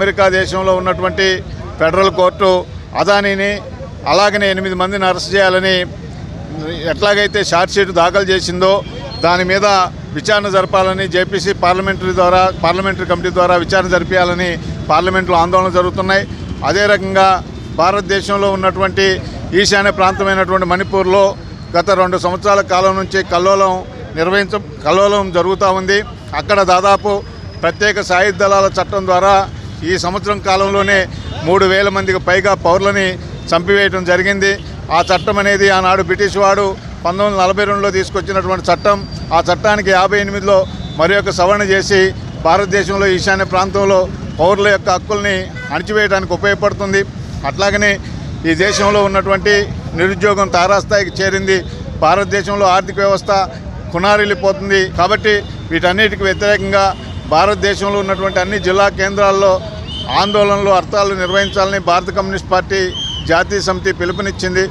America దేశంలో ఉన్నటువంటి federal court అదానీని అలాగనే ఎనిమిది మందిని అరెస్ట్ చేయాలని ఎట్లాగైతే షార్ట్షీట్ దాఖలు చేసిందో దాని మీద విచారణ జరపాలని జేపీసీ పార్లమెంటరీ ద్వారా పార్లమెంటరీ కమిటీ ద్వారా విచారణ జరిపించాలని పార్లమెంట్లో ఆందోళన జరుగుతున్నాయి. అదే రకంగా భారతదేశంలో ఉన్నటువంటి ఈశాన్య ప్రాంతమైనటువంటి మణిపూర్లో గత రెండు సంవత్సరాల కాలం నుంచి కల్లోలం నిర్వహించ కల్లోలం జరుగుతూ ఉంది. అక్కడ దాదాపు ప్రత్యేక సాయుధ దళాల చట్టం ద్వారా ఈ సంవత్సరం కాలంలోనే మూడు వేల మందికి పైగా పౌరులని చంపివేయటం జరిగింది. ఆ చట్టం అనేది ఆనాడు బ్రిటిష్ వాడు పంతొమ్మిది వందల నలభై రెండులో తీసుకొచ్చినటువంటి చట్టం. ఆ చట్టానికి యాభై ఎనిమిదిలో మరి యొక్క సవరణ చేసి భారతదేశంలో ఈశాన్య ప్రాంతంలో పౌరుల యొక్క హక్కుల్ని అణిచివేయడానికి ఉపయోగపడుతుంది. అట్లాగనే ఈ దేశంలో ఉన్నటువంటి నిరుద్యోగం తారాస్థాయికి చేరింది. భారతదేశంలో ఆర్థిక వ్యవస్థ కునారిల్లిపోతుంది. కాబట్టి వీటన్నిటికి వ్యతిరేకంగా భారతదేశంలో ఉన్నటువంటి అన్ని జిల్లా కేంద్రాల్లో ఆందోళనలు అర్థాలు నిర్వహించాలని భారత కమ్యూనిస్ట్ పార్టీ జాతీయ సమితి పిలుపునిచ్చింది.